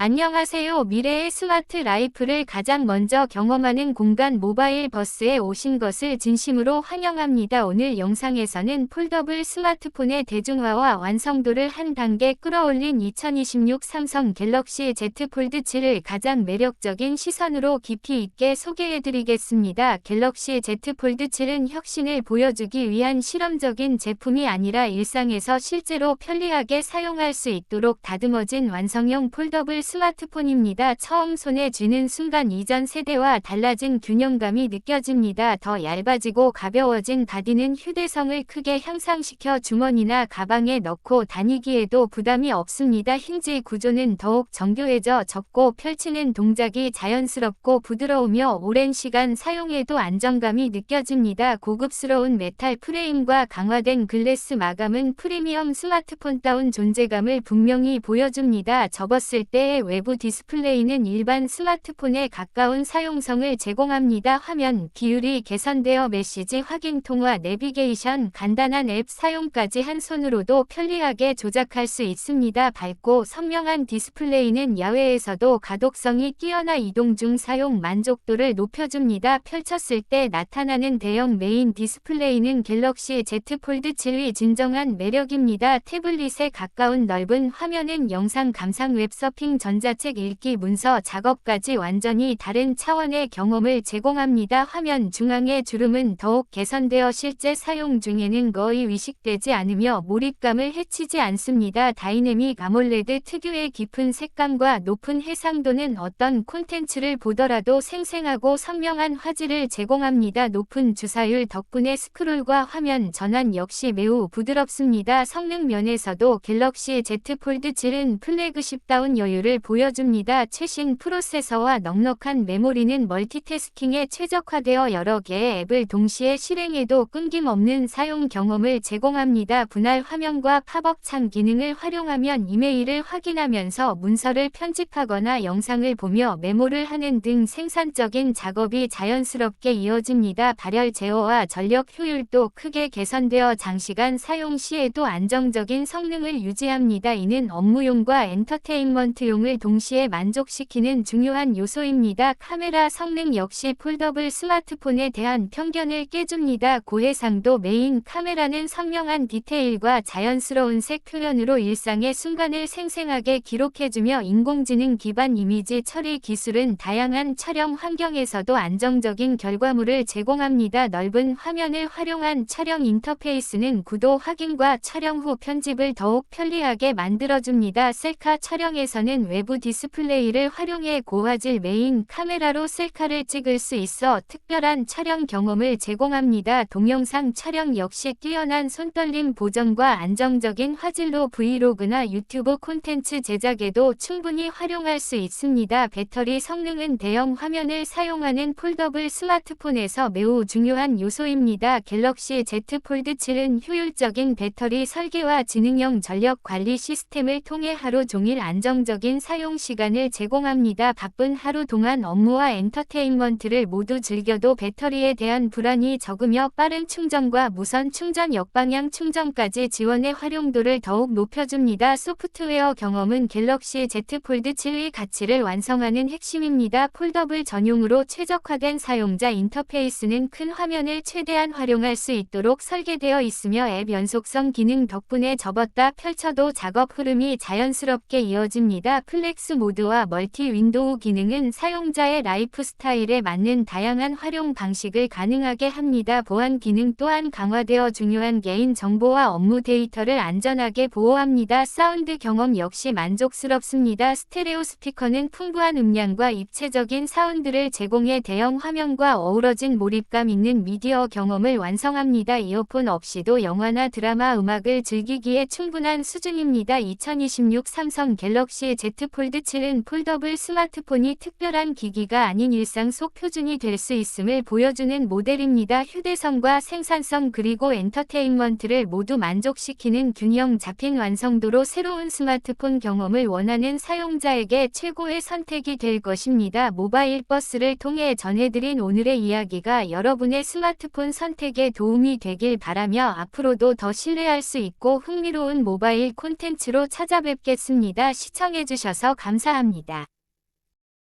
안녕하세요. 미래의 스마트 라이프를 가장 먼저 경험하는 공간 모바일 버스에 오신 것을 진심으로 환영합니다. 오늘 영상에서는 폴더블 스마트폰의 대중화와 완성도를 한 단계 끌어올린 2026 삼성 갤럭시 Z 폴드 7을 가장 매력적인 시선으로 깊이 있게 소개해드리겠습니다. 갤럭시 Z 폴드 7은 혁신을 보여주기 위한 실험적인 제품이 아니라 일상에서 실제로 편리하게 사용할 수 있도록 다듬어진 완성형 폴더블 스마트폰입니다. 처음 손에 쥐는 순간 이전 세대와 달라진 균형감이 느껴집니다. 더 얇아지고 가벼워진 바디는 휴대성을 크게 향상시켜 주머니나 가방에 넣고 다니기에도 부담이 없습니다. 힌지 구조는 더욱 정교해져 접고 펼치는 동작이 자연스럽고 부드러우며 오랜 시간 사용해도 안정감이 느껴집니다. 고급스러운 메탈 프레임과 강화된 글래스 마감은 프리미엄 스마트폰다운 존재감을 분명히 보여줍니다. 접었을 때의 외부 디스플레이는 일반 스마트폰에 가까운 사용성을 제공합니다. 화면 기울이 개선되어 메시지 확인 통화 내비게이션 간단한 앱 사용까지 한 손으로도 편리하게 조작할 수 있습니다. 밝고 선명한 디스플레이는 야외에서도 가독성이 뛰어나 이동 중 사용 만족도를 높여줍니다. 펼쳤을 때 나타나는 대형 메인 디스플레이는 갤럭시 Z 폴드 7의 진정한 매력입니다. 태블릿에 가까운 넓은 화면은 영상 감상 웹서핑 전 자책 읽기 문서 작업까지 완전히 다른 차원의 경험을 제공합니다. 화면 중앙의 주름은 더욱 개선되어 실제 사용 중에는 거의 위식되지 않으며 몰입감을 해치지 않습니다. 다이내믹 아몰레드 특유의 깊은 색감과 높은 해상도는 어떤 콘텐츠를 보더라도 생생하고 선명한 화질을 제공합니다. 높은 주사율 덕분에 스크롤과 화면 전환 역시 매우 부드럽습니다. 성능 면에서도 갤럭시 Z 폴드 7은 플래그십다운 여유를 보여줍니다. 최신 프로세서와 넉넉한 메모리는 멀티태스킹에 최적화되어 여러 개의 앱을 동시에 실행해도 끊김없는 사용 경험을 제공합니다. 분할 화면과 팝업 창 기능을 활용하면 이메일을 확인하면서 문서를 편집하거나 영상을 보며 메모를 하는 등 생산적인 작업이 자연스럽게 이어집니다. 발열 제어와 전력 효율도 크게 개선되어 장시간 사용 시에도 안정적인 성능을 유지합니다. 이는 업무용과 엔터테인먼트용을 동시에 만족시키는 중요한 요소입니다. 카메라 성능 역시 폴더블 스마트폰에 대한 편견을 깨줍니다. 고해상도 메인 카메라는 선명한 디테일과 자연스러운 색 표현으로 일상의 순간을 생생하게 기록해주며 인공지능 기반 이미지 처리 기술은 다양한 촬영 환경에서도 안정적인 결과물을 제공합니다. 넓은 화면을 활용한 촬영 인터페이스는 구도 확인과 촬영 후 편집을 더욱 편리하게 만들어줍니다. 셀카 촬영에서는 외부 디스플레이를 활용해 고화질 메인 카메라로 셀카를 찍을 수 있어 특별한 촬영 경험을 제공합니다. 동영상 촬영 역시 뛰어난 손떨림 보정과 안정적인 화질로 브이로그나 유튜브 콘텐츠 제작에도 충분히 활용할 수 있습니다. 배터리 성능은 대형 화면을 사용하는 폴더블 스마트폰에서 매우 중요한 요소입니다. 갤럭시 Z 폴드 7은 효율적인 배터리 설계와 지능형 전력 관리 시스템을 통해 하루 종일 안정적인 사용 시간을 제공합니다. 바쁜 하루 동안 업무와 엔터테인먼트를 모두 즐겨도 배터리에 대한 불안이 적으며 빠른 충전과 무선 충전 역방향 충전까지 지원해 활용도를 더욱 높여줍니다. 소프트웨어 경험은 갤럭시 Z 폴드 7의 가치를 완성하는 핵심입니다. 폴더블 전용으로 최적화된 사용자 인터페이스는 큰 화면을 최대한 활용할 수 있도록 설계되어 있으며 앱 연속성 기능 덕분에 접었다 펼쳐도 작업 흐름이 자연스럽게 이어집니다. 플렉스 모드와 멀티 윈도우 기능은 사용자의 라이프 스타일에 맞는 다양한 활용 방식을 가능하게 합니다. 보안 기능 또한 강화되어 중요한 개인 정보와 업무 데이터를 안전하게 보호합니다. 사운드 경험 역시 만족스럽습니다. 스테레오 스피커는 풍부한 음량과 입체적인 사운드를 제공해 대형 화면과 어우러진 몰입감 있는 미디어 경험을 완성합니다. 이어폰 없이도 영화나 드라마 음악을 즐기기에 충분한 수준입니다. 2026 삼성 갤럭시 Z 폴드 7은 폴더블 스마트폰이 특별한 기기가 아닌 일상 속 표준이 될 수 있음을 보여주는 모델입니다. 휴대성과 생산성 그리고 엔터테인먼트를 모두 만족시키는 균형 잡힌 완성도로 새로운 스마트폰 경험을 원하는 사용자에게 최고의 선택이 될 것입니다. 모바일 버스를 통해 전해드린 오늘의 이야기가 여러분의 스마트폰 선택에 도움이 되길 바라며 앞으로도 더 신뢰할 수 있고 흥미로운 모바일 콘텐츠로 찾아뵙겠습니다. 시청해주셔서 주셔서 감사합니다.